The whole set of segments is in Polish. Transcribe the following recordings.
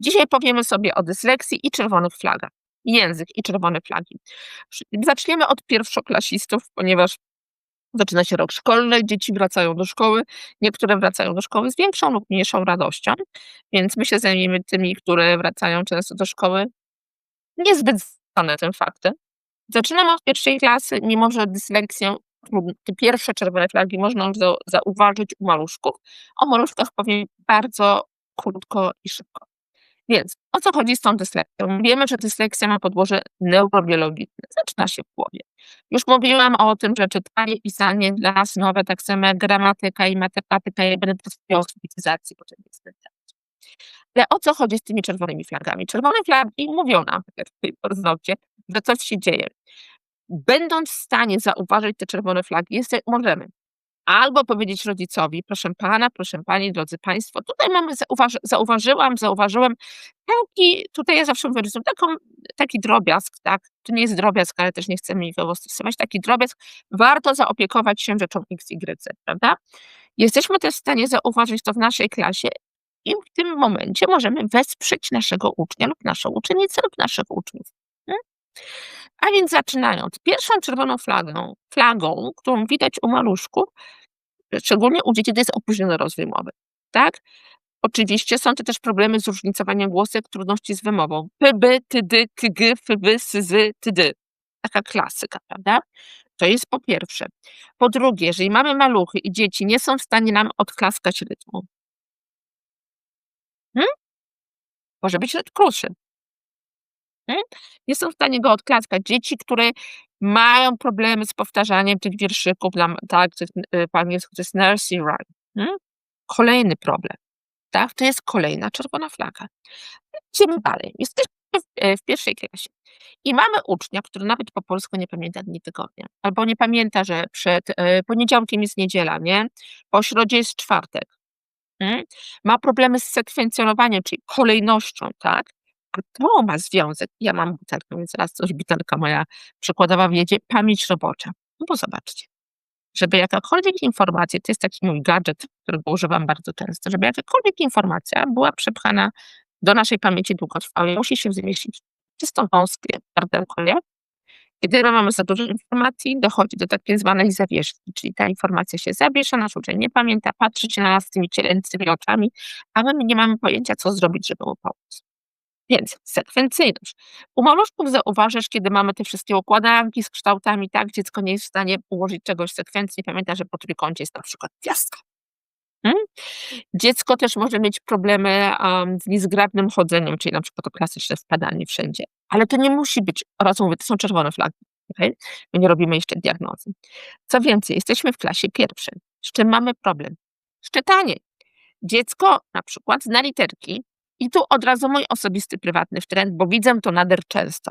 Dzisiaj powiemy sobie o dysleksji i czerwonych flagach. Język i czerwone flagi. Zaczniemy od pierwszoklasistów, ponieważ zaczyna się rok szkolny, dzieci wracają do szkoły. Niektóre wracają do szkoły z większą lub mniejszą radością, więc my się zajmiemy tymi, które wracają często do szkoły niezbyt znane tym faktem. Zaczynamy od pierwszej klasy, mimo że dysleksję, te pierwsze czerwone flagi można zauważyć u maluszków. O maluszkach powiem bardzo krótko i szybko. Więc o co chodzi z tą dysleksją? Wiemy, że dysleksja ma podłoże neurobiologiczne. Zaczyna się w głowie. Już mówiłam o tym, że czytanie, pisanie dla nas nowe, tak samo gramatyka i matematyka, ja będę mówiła o bo to jest Ale o co chodzi z tymi czerwonymi flagami? Czerwone flagi mówią nam w tej paznokcie, że coś się dzieje. Będąc w stanie zauważyć te czerwone flagi, jest, możemy albo powiedzieć rodzicowi, proszę pana, proszę pani, drodzy państwo, tutaj mamy, zauważy, zauważyłam, zauważyłem taki, tutaj ja zawsze mówię, taką, taki drobiazg, tak, to nie jest drobiazg, ale też nie chcemy nikogo stosować, taki drobiazg, warto zaopiekować się rzeczą XY, prawda? Jesteśmy też w stanie zauważyć to w naszej klasie i w tym momencie możemy wesprzeć naszego ucznia lub naszą uczennicę lub naszych uczniów. Hmm? A więc zaczynając, pierwszą czerwoną flagą, flagą, którą widać u maluszków, szczególnie u dzieci, to jest opóźniony rozwój mowy, tak? Oczywiście są to też problemy z różnicowaniem głosek, trudności z wymową. Pyby, tydy, kygy, fyby, syzy, tydy. Taka klasyka, prawda? To jest po pierwsze. Po drugie, jeżeli mamy maluchy i dzieci nie są w stanie nam odklaskać rytmu, hmm? może być krótszy. Hmm? Nie są w stanie go odklaskać. Dzieci, które mają problemy z powtarzaniem tych wierszyków, tak, y, po angielsku to jest nursery rhyme. Hmm? Kolejny problem. Tak, to jest kolejna czerwona flaga. Idziemy dalej. Jesteśmy w, e, w pierwszej klasie i mamy ucznia, który nawet po polsku nie pamięta dni tygodnia, albo nie pamięta, że przed e, poniedziałkiem jest niedziela, nie? Po środzie jest czwartek. Hmm? Ma problemy z sekwencjonowaniem, czyli kolejnością, tak? To ma związek, ja mam butelkę, więc raz coś butelka moja przykładowa wiedzie, pamięć robocza. No bo zobaczcie, żeby jakakolwiek informacja, to jest taki mój gadżet, którego używam bardzo często, żeby jakakolwiek informacja była przepchana do naszej pamięci długotrwałej, musi się zmieścić czysto wąskie gardełko, nie? Kiedy mamy za dużo informacji, dochodzi do takiej zwanej zawieszki, czyli ta informacja się zawiesza, nasz uczeń nie pamięta, patrzy się na nas tymi cielęcymi oczami, a my nie mamy pojęcia, co zrobić, żeby mu pomóc. Więc sekwencyjność. U maluszków zauważysz, kiedy mamy te wszystkie układanki z kształtami, tak, dziecko nie jest w stanie ułożyć czegoś w sekwencji, pamięta, że po trójkącie jest na przykład gwiazdka. Hmm? Dziecko też może mieć problemy um, z niezgrabnym chodzeniem, czyli na przykład to klasyczne wpadanie wszędzie. Ale to nie musi być, oraz mówię, to są czerwone flagi. Okay? My nie robimy jeszcze diagnozy. Co więcej, jesteśmy w klasie pierwszej. Z czym mamy problem? Z. Dziecko na przykład zna literki, i tu od razu mój osobisty, prywatny trend, bo widzę to nader często.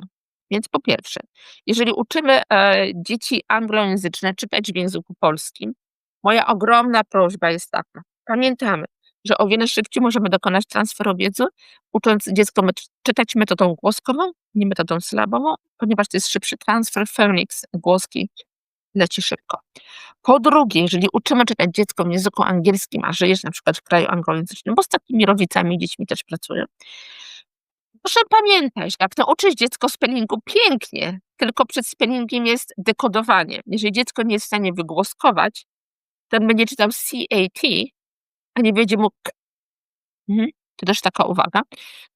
Więc po pierwsze, jeżeli uczymy e, dzieci anglojęzyczne czytać w języku polskim, moja ogromna prośba jest taka. Pamiętamy, że o wiele szybciej możemy dokonać transferu wiedzy, ucząc dziecko czytać metodą głoskową, nie metodą sylabową, ponieważ to jest szybszy transfer, phonics, głoski leci szybko. Po drugie, jeżeli uczymy czytać dziecko w języku angielskim, a żyjesz na przykład w kraju anglojęzycznym, bo z takimi rodzicami dziećmi też pracuję, proszę pamiętać, jak nauczyć dziecko spellingu pięknie, tylko przed spellingiem jest dekodowanie. Jeżeli dziecko nie jest w stanie wygłoskować, to będzie czytał CAT, a nie będzie mógł mhm. To też taka uwaga,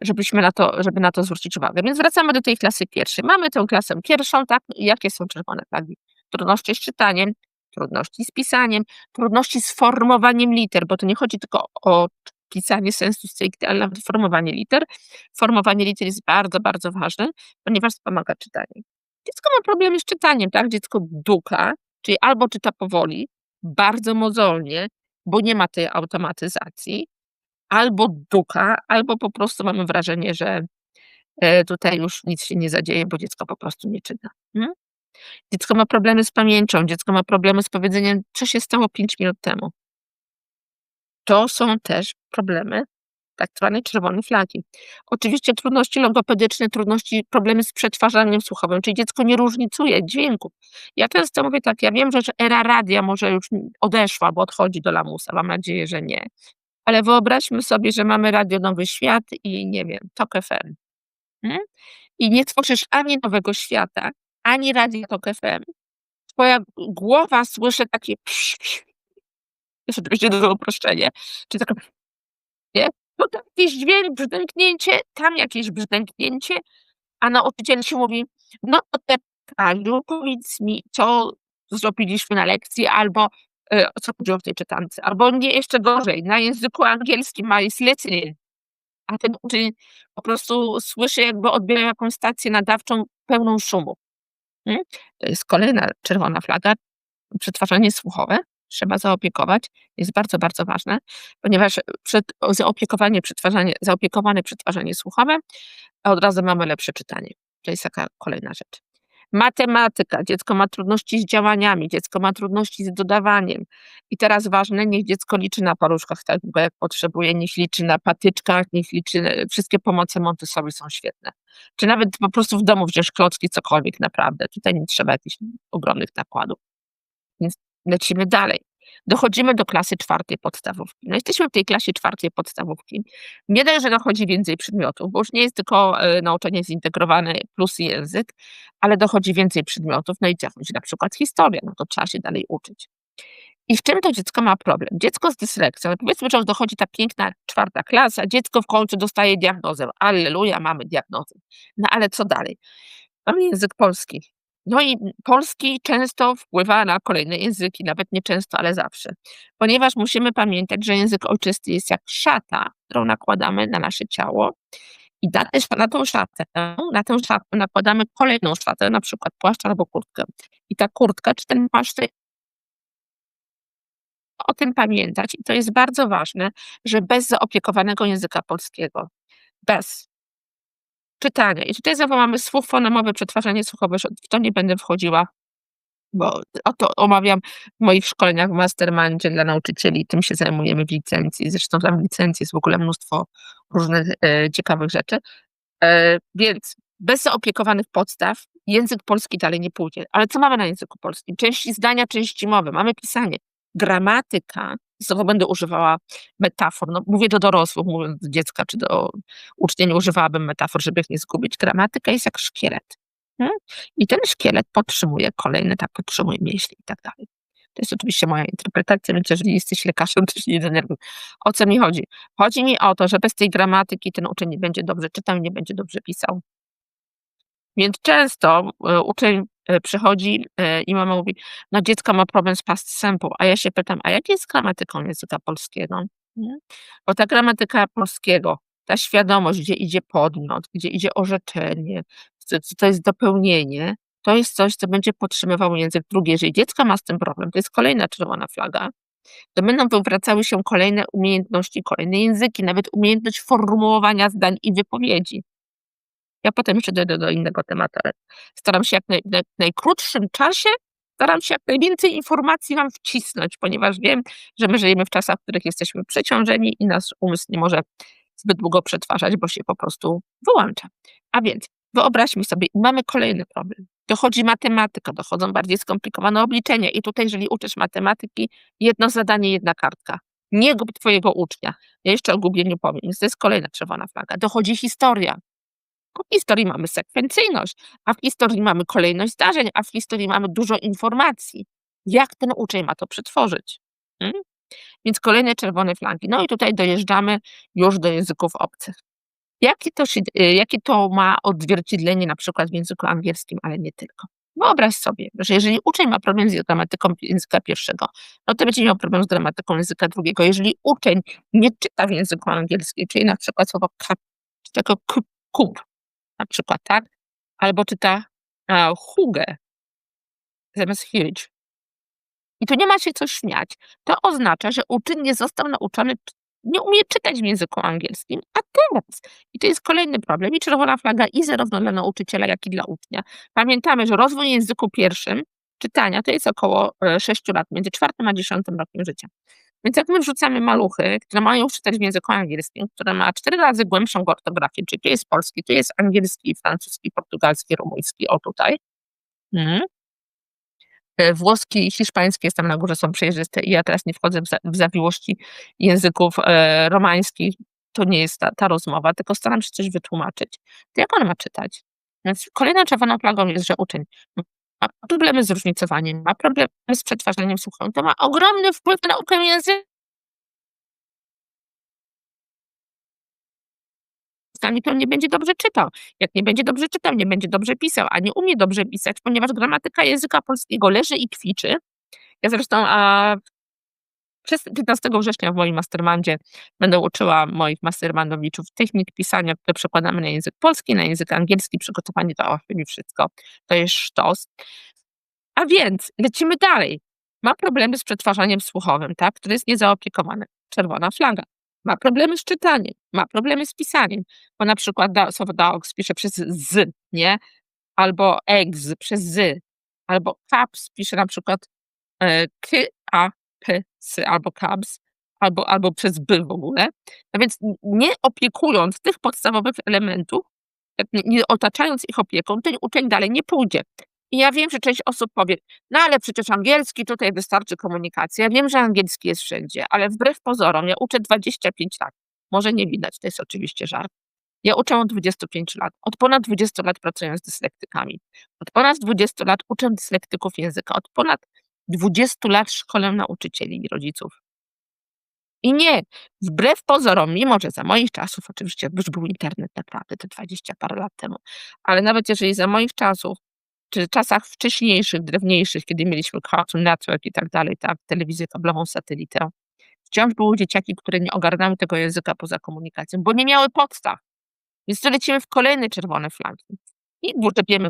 żebyśmy na to, żeby na to zwrócić uwagę. Więc wracamy do tej klasy pierwszej. Mamy tę klasę pierwszą, tak? Jakie są czerwone flagi? Trudności z czytaniem, trudności z pisaniem, trudności z formowaniem liter, bo to nie chodzi tylko o pisanie sensu stricte, ale nawet formowanie liter. Formowanie liter jest bardzo, bardzo ważne, ponieważ wspomaga czytanie. Dziecko ma problemy z czytaniem, tak? Dziecko duka, czyli albo czyta powoli, bardzo mozolnie, bo nie ma tej automatyzacji, albo duka, albo po prostu mamy wrażenie, że e, tutaj już nic się nie zadzieje, bo dziecko po prostu nie czyta. Hmm? Dziecko ma problemy z pamięcią, dziecko ma problemy z powiedzeniem, co się stało 5 minut temu. To są też problemy tak zwanej czerwonej flagi. Oczywiście trudności logopedyczne, trudności, problemy z przetwarzaniem słuchowym, czyli dziecko nie różnicuje dźwięków. Ja często mówię tak, ja wiem, że era radia może już odeszła, bo odchodzi do lamusa, mam nadzieję, że nie. Ale wyobraźmy sobie, że mamy Radio Nowy Świat i nie wiem, TOK FM, mm, i nie tworzysz ani Nowego Świata, ani Radia TOK FM. Twoja głowa słyszy takie. To jest oczywiście duże uproszczenie, czy taka nie? Tutaj jakiś dźwięk, brzdęknięcie, tam jakieś brzdęknięcie, a nauczyciel ci mówi: „No to teraz Kasiu, powiedz mi, co zrobiliśmy na lekcji?” albo, y, „O co chodziło w tej czytance?” albo nie, jeszcze gorzej, na języku angielskim ma jest listening, a ten uczeń po prostu słyszy, jakby odbiera jakąś stację nadawczą pełną szumu. To jest kolejna czerwona flaga. Przetwarzanie słuchowe trzeba zaopiekować, jest bardzo, bardzo ważne, ponieważ przed zaopiekowanie przetwarzanie zaopiekowane przetwarzanie słuchowe, a od razu mamy lepsze czytanie. To jest taka kolejna rzecz. Matematyka. Dziecko ma trudności z działaniami, dziecko ma trudności z dodawaniem. I teraz ważne, niech dziecko liczy na paluszkach tak długo, jak potrzebuje, niech liczy na patyczkach, niech liczy wszystkie pomoce Montessori są świetne. Czy nawet po prostu w domu wziąć klocki, cokolwiek, naprawdę. Tutaj nie trzeba jakichś ogromnych nakładów. Więc lecimy dalej. Dochodzimy do klasy 4 podstawówki. No, jesteśmy w tej klasie 4 podstawówki. Nie dość, że dochodzi więcej przedmiotów, bo już nie jest tylko, y, nauczanie zintegrowane plus język, ale dochodzi więcej przedmiotów, no i dochodzi na przykład historia, no to trzeba się dalej uczyć. I w czym to dziecko ma problem? Dziecko z dysleksją, no powiedzmy, że dochodzi ta piękna 4 klasa, dziecko w końcu dostaje diagnozę. Alleluja, mamy diagnozę. No ale co dalej? Mamy język polski. No i polski często wpływa na kolejne języki, nawet nie często, ale zawsze. Ponieważ musimy pamiętać, że język ojczysty jest jak szata, którą nakładamy na nasze ciało i na tą szatę na tę szatę nakładamy kolejną szatę, na przykład płaszcz albo kurtkę. I ta kurtka czy ten płaszcz O tym pamiętać i to jest bardzo ważne, że bez zaopiekowanego języka polskiego, bez czytania i tutaj znowu mamy słuch fonemowy, przetwarzanie słuchowe, w to nie będę wchodziła, bo o to omawiam w moich szkoleniach w mastermindzie dla nauczycieli, tym się zajmujemy w licencji. Zresztą tam w licencji jest w ogóle mnóstwo różnych, e, ciekawych rzeczy. E, więc bez zaopiekowanych podstaw język polski dalej nie pójdzie. Ale co mamy na języku polskim? Części zdania, części mowy, mamy pisanie. Gramatyka, znowu będę używała metafor, no mówię do dorosłych, mówiąc do dziecka czy do ucznia, nie używałabym metafor, żeby ich nie zgubić. Gramatyka jest jak szkielet, hmm, i ten szkielet podtrzymuje kolejne, tak, podtrzymuje mięśnie i tak dalej. To jest oczywiście moja interpretacja, więc jeżeli jesteś lekarzem, to się nie denerwuj. O co mi chodzi? Chodzi mi o to, że bez tej gramatyki ten uczeń nie będzie dobrze czytał nie będzie dobrze pisał. Więc często, y, uczeń, y, przychodzi, y, i mama mówi: „No dziecko ma problem z past simple”, a ja się pytam: „A jak jest gramatyką języka polskiego?” Nie? Bo ta gramatyka polskiego, ta świadomość, gdzie idzie podmiot, gdzie idzie orzeczenie, co co to jest dopełnienie, to jest coś, co będzie podtrzymywało język drugi. Jeżeli dziecko ma z tym problem, to jest kolejna czerwona flaga, to będą wywracały się kolejne umiejętności, kolejne języki, nawet umiejętność formułowania zdań i wypowiedzi. Ja potem jeszcze dojdę do innego tematu, ale staram się jak naj naj najkrótszym czasie staram się jak najwięcej informacji wam wcisnąć, ponieważ wiem, że my żyjemy w czasach, w których jesteśmy przeciążeni i nasz umysł nie może zbyt długo przetwarzać, bo się po prostu wyłącza. A więc wyobraźmy sobie mamy kolejny problem. Dochodzi matematyka, dochodzą bardziej skomplikowane obliczenia i tutaj, jeżeli uczysz matematyki, jedno zadanie, jedna kartka. Nie gub twojego ucznia. Ja jeszcze o gubieniu powiem, więc to jest kolejna czerwona flaga. Dochodzi historia. W historii mamy sekwencyjność, a w historii mamy kolejność zdarzeń, a w historii mamy dużo informacji. Jak ten uczeń ma to przetworzyć? Hmm? Więc kolejne czerwone flagi. No i tutaj dojeżdżamy już do języków obcych. Jakie to y, jakie to ma odzwierciedlenie na przykład w języku angielskim, ale nie tylko. Wyobraź sobie, że jeżeli uczeń ma problem z gramatyką języka pierwszego, no to będzie miał problem z gramatyką języka drugiego. Jeżeli uczeń nie czyta w języku angielskim, czyli na przykład słowo cup, czy tego na przykład, tak? Albo czyta, a, hugę zamiast huge. I tu nie ma się co śmiać. To oznacza, że uczeń nie został nauczony nie umie czytać w języku angielskim, a teraz i to jest kolejny problem i czerwona flaga i zarówno dla nauczyciela, jak i dla ucznia. Pamiętamy, że rozwój języku pierwszym, czytania, to jest około, e, 6 lat, między 4 a 10 rokiem życia. Więc jak my wrzucamy maluchy, które mają czytać w języku angielskim, które ma 4 razy głębszą ortografię, czyli tu jest polski, tu jest angielski, francuski, portugalski, rumuński, o tutaj. Mhm. E, włoski i hiszpański jest tam na górze, są przejrzyste i ja teraz nie wchodzę w za w zawiłości języków, e, romańskich. To nie jest ta ta rozmowa, tylko staram się coś wytłumaczyć. To jak on ma czytać? Więc kolejną czerwoną flagą jest, że uczeń ma problemy z różnicowaniem, ma problemy z przetwarzaniem słuchowym. To ma ogromny wpływ na naukę języka. To nie będzie dobrze czytał. Jak nie będzie dobrze czytał, nie będzie dobrze pisał, a nie umie dobrze pisać, ponieważ gramatyka języka polskiego leży i kwiczy. Ja zresztą, a 15 września w moim mastermindzie będę uczyła moich mastermindowiczów technik pisania, które przekładamy na język polski, na język angielski, przygotowanie do OFP wszystko. To jest sztos. A więc lecimy dalej. Ma problemy z przetwarzaniem słuchowym, tak, które jest niezaopiekowane. Czerwona flaga. Ma problemy z czytaniem, ma problemy z pisaniem, bo na przykład słowo dogs pisze przez z, nie? Albo eggs przez z, albo caps pisze na przykład, e, k, a, p, s, albo cabs, albo albo przez b w ogóle. A więc n nie opiekując tych podstawowych elementów, nie nie otaczając ich opieką, ten uczeń dalej nie pójdzie. I ja wiem, że część osób powie: „No ale przecież angielski, tutaj wystarczy komunikacja”. Ja wiem, że angielski jest wszędzie, ale wbrew pozorom ja uczę 25 lat. Może nie widać, to jest oczywiście żart. Ja uczę od 25 lat. Od ponad 20 lat pracuję z dyslektykami. Od ponad 20 lat uczę dyslektyków języka. Od ponad 20 lat szkolę nauczycieli i rodziców. I nie, wbrew pozorom, mimo że za moich czasów oczywiście już był internet naprawdę te 20 parę lat temu, ale nawet jeżeli za moich czasów, czy czasach wcześniejszych, drewniejszych, kiedy mieliśmy Cartoon Network i tak dalej, tak, telewizję kablową, satelitę, wciąż były dzieciaki, które nie ogarnęły tego języka poza komunikacją, bo nie miały podstaw. Więc to lecimy w kolejne czerwone flagi i wyczepiemy.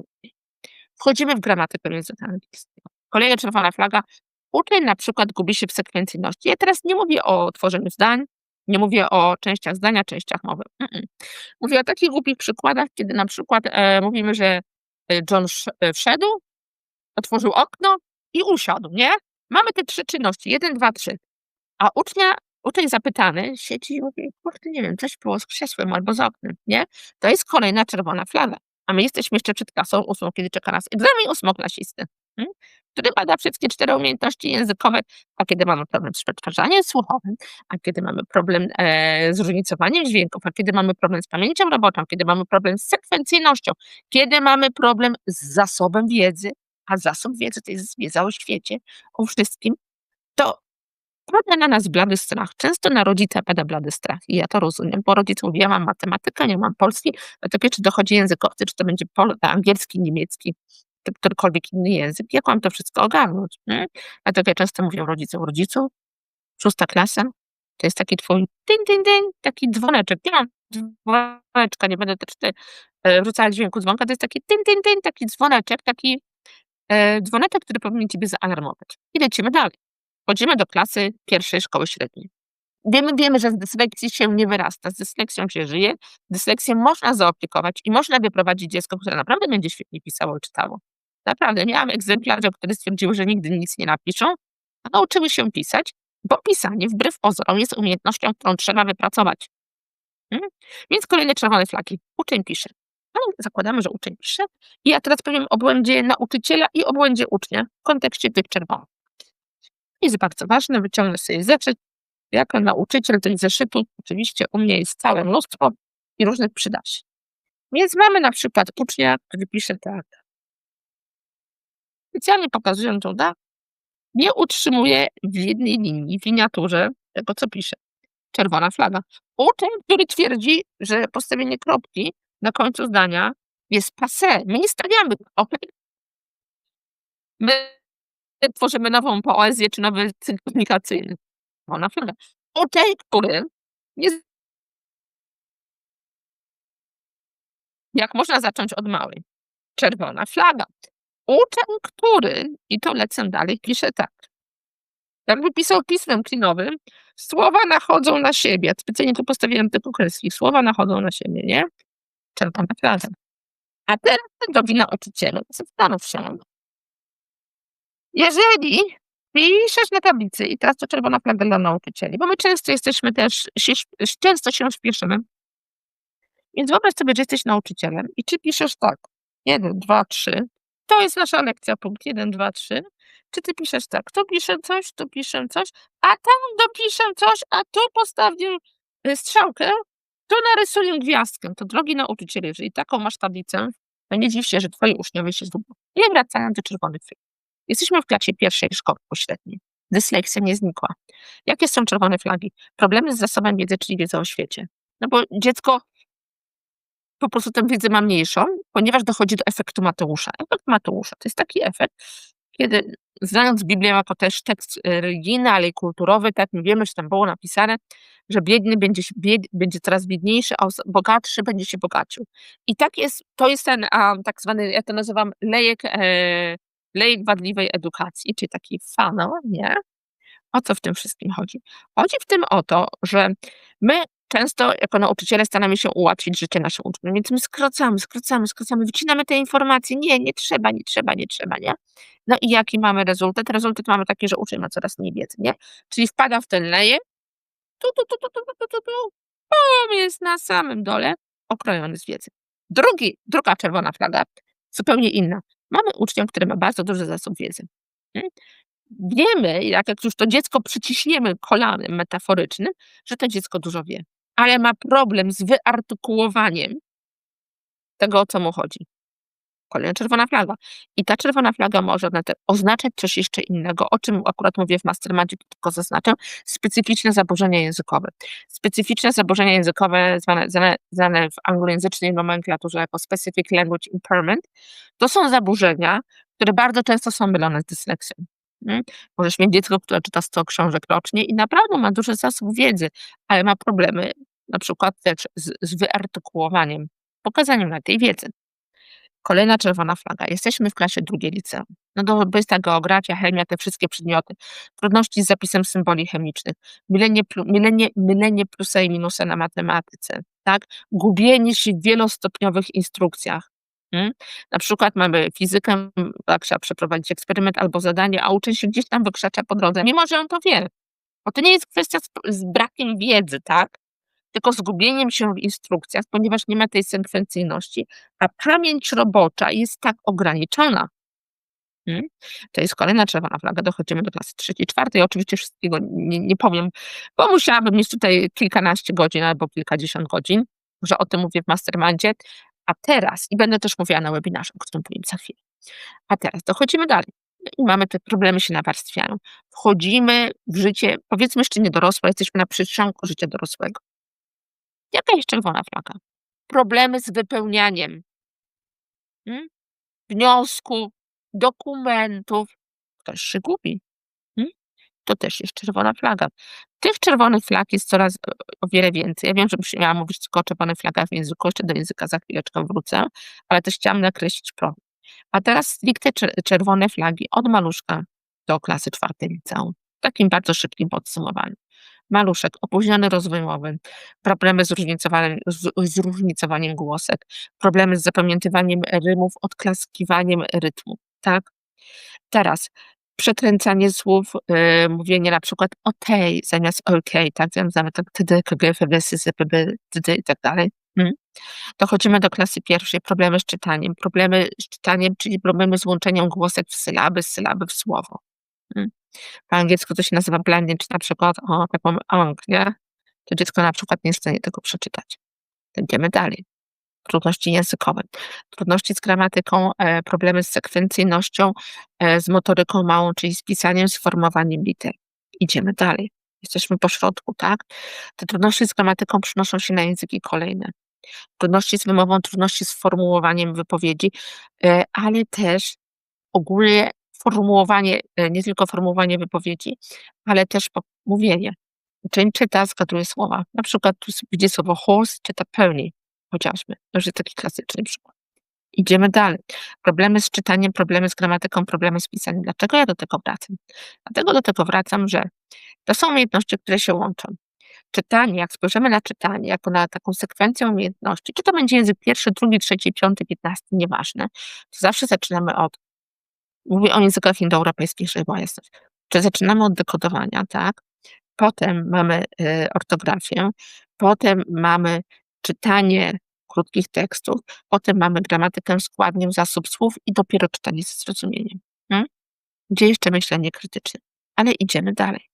Wchodzimy w gramatykę języka angielskiego. Kolejna czerwona flaga. Uczeń na przykład gubi się w sekwencyjności. Ja teraz nie mówię o tworzeniu zdań, nie mówię o częściach zdania, częściach mowy. Mm-mm. Mówię o takich głupich przykładach, kiedy na przykład e, mówimy, że e, John e, wszedł, otworzył okno i usiadł, nie? Mamy te trzy czynności, jeden, dwa, trzy. A ucznia, uczeń zapytany siedzi i mówi, kurde, nie wiem, coś było z krzesłem albo z oknem, nie? To jest kolejna czerwona flaga. A my jesteśmy jeszcze przed klasą ósmą, kiedy czeka nas egzamin ósmoklasisty? Który bada wszystkie cztery umiejętności językowe, a kiedy mamy problem z przetwarzaniem słuchowym, a kiedy mamy problem e, z różnicowaniem dźwięków, a kiedy mamy problem z pamięcią roboczą, kiedy mamy problem z sekwencyjnością, kiedy mamy problem z zasobem wiedzy, a zasób wiedzy to jest wiedza o świecie, o wszystkim, to pada na nas blady strach. Często na rodzica pada blady strach i ja to rozumiem, bo rodzic mówi: „Ja mam matematykę, nie mam polski”, dlatego czy dochodzi język obcy, czy to będzie pol angielski, niemiecki, którykolwiek inny język, jak mam to wszystko ogarnąć, nie? Dlatego ja często mówię rodzicom: „Rodzicu, 6 klasa to jest taki twój tyń, tyń, tyń, taki dzwoneczek”. Nie mam dzwoneczka, nie będę też e, wrzucała dźwięku dzwonka, to jest taki tyń, tyń, tyń, taki dzwoneczek, taki, e, dzwoneczek, który powinien ciebie zaalarmować. I lecimy dalej. Wchodzimy do klasy pierwszej szkoły średniej. Wiemy wiemy, że z dysleksji się nie wyrasta, z dysleksją się żyje, dysleksję można zaopiekować i można wyprowadzić dziecko, które naprawdę będzie świetnie pisało i czytało. Naprawdę, miałam egzemplarze, które stwierdziły, że nigdy nic nie napiszą, a nauczyły się pisać, bo pisanie wbrew pozorom jest umiejętnością, którą trzeba wypracować. Mhm. Więc kolejne czerwone flagi. Uczeń pisze. No, zakładamy, że uczeń pisze. I ja teraz powiem o błędzie nauczyciela i o błędzie ucznia w kontekście tych czerwonych. Jest bardzo ważne, wyciągnę sobie zeszyt. Jako nauczyciel tych zeszytów oczywiście u mnie jest całe mnóstwo i różnych przyda się. Więc mamy na przykład ucznia, który pisze tak. Specjalnie pokazuję to, da, nie utrzymuje w jednej linii, w miniaturze tego, co pisze. Czerwona flaga. Uczeń, który twierdzi, że postawienie kropki na końcu zdania jest passé. My nie stawiamy kropek. My tworzymy nową poezję czy nowy cykl komunikacyjny. Czerwona flaga. Uczeń, który nie Jak można zacząć od małej? Czerwona flaga. Uczeń, który i to lecę dalej, pisze tak. Jakby pisał pismem klinowym, słowa nachodzą na siebie. Specjalnie tu postawiłem tylko kreski. Słowa nachodzą na siebie, nie? Czerwona flaga. A teraz do nauczycielu. Zastanów się. Jeżeli piszesz na tablicy i teraz to czerwona flaga dla nauczycieli, bo my często jesteśmy też się często się śpieszymy. Więc wyobraź sobie, że jesteś nauczycielem i czy piszesz tak: 1, 2, 3. To jest nasza lekcja, punkt 1, 2, 3. Czy ty piszesz tak, tu piszę coś, tu piszę coś, a tam dopiszę coś, a tu postawię y, strzałkę, tu narysuję gwiazdkę. To drogi nauczycielu, jeżeli taką masz tablicę, to nie dziw się, że twoi uczniowie się zgubią. I wracając do czerwonych flag. Jesteśmy w klasie pierwszej szkoły pośredniej. Dysleksja nie znikła. Jakie są czerwone flagi? Problemy z zasobem wiedzy, czyli wiedzy o świecie. No bo dziecko po prostu tę wiedzę ma mniejszą, ponieważ dochodzi do efektu Mateusza. Efekt Mateusza to jest taki efekt, kiedy znając Biblię jako też tekst y, religijny, ale i kulturowy, tak my wiemy, że tam było napisane, że biedny będzie, bied, będzie coraz biedniejszy, a bogatszy będzie się bogacił. I tak jest, to jest ten a, tak zwany, ja to nazywam lejek, e, lejek wadliwej edukacji, czyli taki funnel, nie? O co w tym wszystkim chodzi? Chodzi w tym o to, że my często jako nauczyciele staramy się ułatwić życie naszym uczniom, więc my skracamy, skracamy, skracamy, wycinamy te informacje. Nie, nie trzeba, nie trzeba, nie trzeba, nie? No i jaki mamy rezultat? Rezultat mamy taki, że uczeń ma coraz mniej wiedzy, nie? Czyli wpada w ten lejek, tu, tu, tu, tu, tu, tu, tu, tu, tu, jest na samym dole okrojony z wiedzy. Drugi, druga czerwona flaga, zupełnie inna. Mamy ucznia, który ma bardzo duży zasób wiedzy. nie? Wiemy, jak, jak już to dziecko przyciśniemy kolanem metaforycznym, że to dziecko dużo wie, ale ma problem z wyartykułowaniem tego, o co mu chodzi. Kolejna czerwona flaga. I ta czerwona flaga może oznaczać coś jeszcze innego, o czym akurat mówię w Mastermadzie, tylko zaznaczam, specyficzne zaburzenia językowe. Specyficzne zaburzenia językowe, zwane, zwane, zwane w anglojęzycznej nomenklaturze jako specific language impairment, to są zaburzenia, które bardzo często są mylone z dysleksją. nie? Możesz mieć dziecko, które czyta 100 książek rocznie i naprawdę ma duży zasób wiedzy, ale ma problemy na przykład też z, z wyartykułowaniem, pokazaniem na tej wiedzy. Kolejna czerwona flaga. Jesteśmy w klasie drugiej liceum. No to jest ta geografia, chemia, te wszystkie przedmioty. Trudności z zapisem symboli chemicznych. Mylenie, mylenie, mylenie plusa i minusa na matematyce. Tak? Gubienie się w wielostopniowych instrukcjach. Mm? Na przykład mamy fizykę, trzeba przeprowadzić eksperyment albo zadanie, a uczeń się gdzieś tam wykrzacza po drodze, mimo że on to wie. Bo to nie jest kwestia z, z brakiem wiedzy, tak? Tylko zgubieniem się w instrukcjach, ponieważ nie ma tej sekwencyjności, a pamięć robocza jest tak ograniczona. Mm? To jest kolejna czerwona flaga. Dochodzimy do klasy trzeciej, czwartej. Oczywiście wszystkiego nie, nie powiem, bo musiałabym mieć tutaj kilkanaście godzin albo kilkadziesiąt godzin, że o tym mówię w mastermindzie. A teraz, i będę też mówiła na webinarze, o którym powiem za chwilę. A teraz dochodzimy dalej. I mamy te problemy się nawarstwiają. Wchodzimy w życie, powiedzmy jeszcze nie dorosłe, jesteśmy na przyszłonku życia dorosłego. Jaka jest czerwona flaga? Problemy z wypełnianiem mm? wniosku, dokumentów. Ktoś się gubi. Mm? To też jest czerwona flaga. Tych czerwonych flag jest coraz e, o wiele więcej. Ja wiem, że bym miała mówić tylko o czerwonych flagach w języku, jeszcze do języka za chwileczkę wrócę, ale też chciałam nakreślić problem. A teraz stricte czer- czerwone flagi od maluszka do klasy czwartej liceum. W takim bardzo szybkim podsumowaniu. Maluszek, opóźniony rozwój mowy, problemy z z, zróżnicowaniem głosek, problemy z zapamiętywaniem rymów, odklaskiwaniem rytmu, tak? Teraz przekręcanie słów, y, mówienie na przykład o tej zamiast okej, tak? Zamiast tak td, kg, fb, sypb, td i tak dalej. Mm. Dochodzimy do klasy pierwszej, problemy z czytaniem. Problemy z czytaniem, czyli problemy z łączeniem głosek w sylaby, sylaby w słowo. Mm. Po angielsku to się nazywa blending, czy na przykład o, mamy ang, nie? To dziecko na przykład nie jest w stanie tego przeczytać. Idziemy dalej. Trudności językowe, trudności z gramatyką, e, problemy z sekwencyjnością, e, z motoryką małą, czyli z pisaniem, z formowaniem liter. Idziemy dalej. Jesteśmy po środku, tak? Te trudności z gramatyką przynoszą się na języki kolejne. Trudności z wymową, trudności z formułowaniem wypowiedzi, e, ale też ogólnie formułowanie, e, nie tylko formułowanie wypowiedzi, ale też mówienie. Uczeń czyta, zgaduje słowa. Na przykład tu widzi słowo horse, czyta pony, chociażby. To już jest taki klasyczny przykład. Idziemy dalej. Problemy z czytaniem, problemy z gramatyką, problemy z pisaniem. Dlaczego ja do tego wracam? Dlatego do tego wracam, że to są umiejętności, które się łączą. Czytanie, jak spojrzymy na czytanie jako na taką sekwencję umiejętności, czy to będzie język pierwszy, drugi, trzeci, piąty, piętnasty, nieważne, to zawsze zaczynamy od, mówię o językach indoeuropejskich, żeby była jasność, czy zaczynamy od dekodowania, tak? Potem mamy y, ortografię, potem mamy czytanie krótkich tekstów, potem mamy gramatykę, składnię, zasób słów i dopiero czytanie ze zrozumieniem. Mm? gdzie jeszcze myślenie krytyczne. Ale idziemy dalej.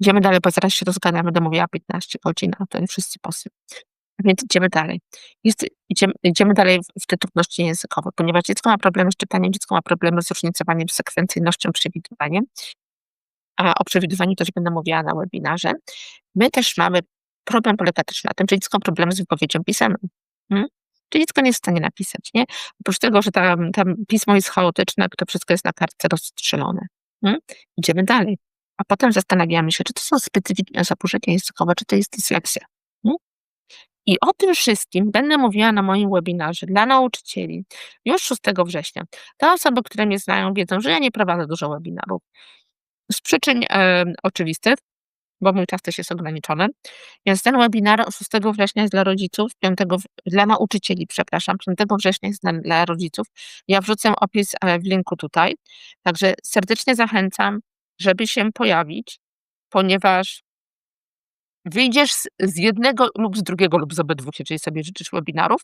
Idziemy dalej, bo zaraz się rozgadamy, będę mówiła 15 godzin, a to wszyscy posy. Więc idziemy dalej. Jest, idziemy, idziemy dalej w, w te trudności językowe, ponieważ dziecko ma problemy z czytaniem, dziecko ma problemy z różnicowaniem, sekwencyjnością, przewidywaniem. A o przewidywaniu też będę mówiła na webinarze. My też mamy, problem polega też na tym, że dziecko ma problemy z wypowiedzią pisemną. Hmm? Dziecko nie jest w stanie napisać, nie? Oprócz tego, że tam, tam pismo jest chaotyczne, to wszystko jest na kartce rozstrzelone. Hmm? Idziemy dalej. A potem zastanawiamy się, czy to są specyficzne zaburzenia językowe, czy to jest dysleksja. I o tym wszystkim będę mówiła na moim webinarze dla nauczycieli już 6 września. Te osoby, które mnie znają, wiedzą, że ja nie prowadzę dużo webinarów. Z przyczyn e, oczywistych, bo mój czas też jest ograniczony. Więc ten webinar 6 września jest dla rodziców, 5 w- dla nauczycieli, przepraszam, 5 września jest dla, dla rodziców. Ja wrzucę opis e, w linku tutaj. Także serdecznie zachęcam, żeby się pojawić, ponieważ wyjdziesz z, z jednego lub z drugiego lub z obydwu, jeżeli sobie życzysz webinarów,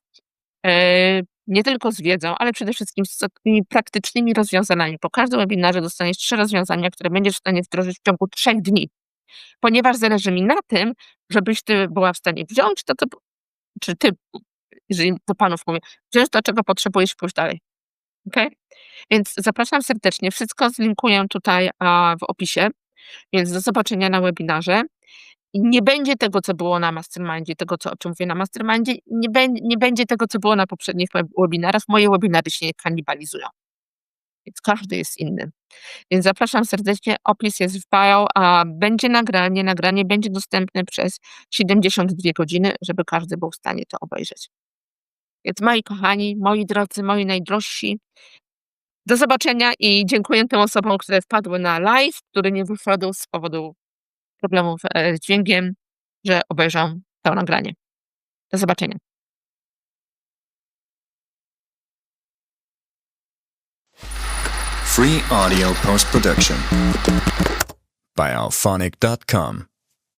e, nie tylko z wiedzą, ale przede wszystkim z takimi praktycznymi rozwiązaniami. Po każdym webinarze dostaniesz trzy rozwiązania, które będziesz w stanie wdrożyć w ciągu trzech dni, ponieważ zależy mi na tym, żebyś ty była w stanie wziąć to, co, czy ty, jeżeli do panów mówię, wziąć to, czego potrzebujesz i pójść dalej. Okay? Więc zapraszam serdecznie. Wszystko zlinkuję tutaj w opisie, więc do zobaczenia na webinarze. Nie będzie tego, co było na Mastermindzie, tego, co, o czym mówię na Mastermindzie, nie, bę- nie będzie tego, co było na poprzednich web- webinarach. Moje webinary się nie kanibalizują. Więc każdy jest inny. Więc zapraszam serdecznie. Opis jest w bio, a będzie nagranie. Nagranie będzie dostępne przez 72 godziny, żeby każdy był w stanie to obejrzeć. Więc moi kochani, moi drodzy, moi najdrożsi, do zobaczenia i dziękuję tym osobom, które wpadły na live, który nie wyszedł z powodu problemów e, z dźwiękiem, że obejrzą to nagranie. Do zobaczenia. Free audio post production by alphonic.com.